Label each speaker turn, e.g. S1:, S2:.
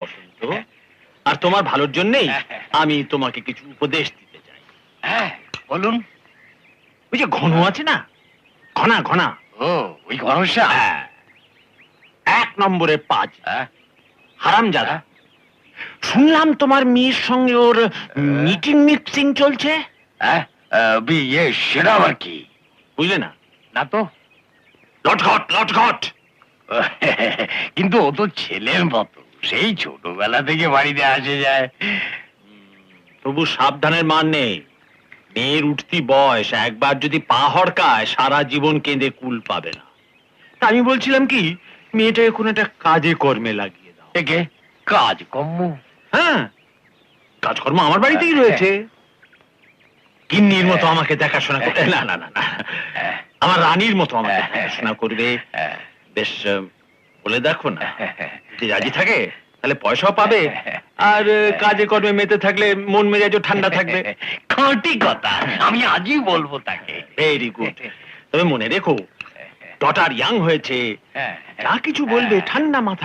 S1: বসন্ত আর তোমার ভালোর জন্যই আমি তোমাকে কিছু উপদেশ দিতে চাই।
S2: হ্যাঁ বলুন।
S1: ওই যে ঘন আছে না? ঘনা ঘনা।
S2: ও ওই
S1: হ্যাঁ। এক নম্বরে পাঁচ।
S2: হ্যাঁ।
S1: হারাম জাদা শুনলাম তোমার মেয়ের সঙ্গে ওর মিটিং মিক্সিং চলছে।
S2: হ্যাঁ সেটা আবার কি?
S1: বুঝলে না?
S2: না তো।
S1: লটঘট লটঘট।
S2: কিন্তু ও তো ছেলের মতো। সেই ছোটবেলা থেকে বাড়িতে আসে যায়।
S1: তবু সাবধানের মান নেই। মেয়ের উঠতি বয়স একবার যদি পা হড়কায় সারা জীবন কেঁদে কুল পাবে না। তা আমি বলছিলাম কি মেয়েটাকে কোনো একটা কাজে কর্মে লাগিয়ে দাও।
S2: একে কাজ কম্ম
S1: হ্যাঁ কাজকর্ম আমার বাড়িতেই রয়েছে। কিন্নির মতো আমাকে দেখাশোনা করবে। না না না না। আমার রানীর মতো আমাকে দেখাশোনা করবে।
S2: হ্যাঁ,
S1: বেশ বলে দেখো না যদি রাজি থাকে তাহলে পয়সাও পাবে। আর কাজে কর্মে মেতে থাকলে মন মেজাজ ঠান্ডা থাকবে।
S2: খাঁটি কথা আমি আজই বলব তাকে।
S1: ভেরি গুড তবে মনে রেখো ডটার ইয়াং হয়েছে।
S2: হ্যাঁ,
S1: যা কিছু বলবে ঠান্ডা মাথা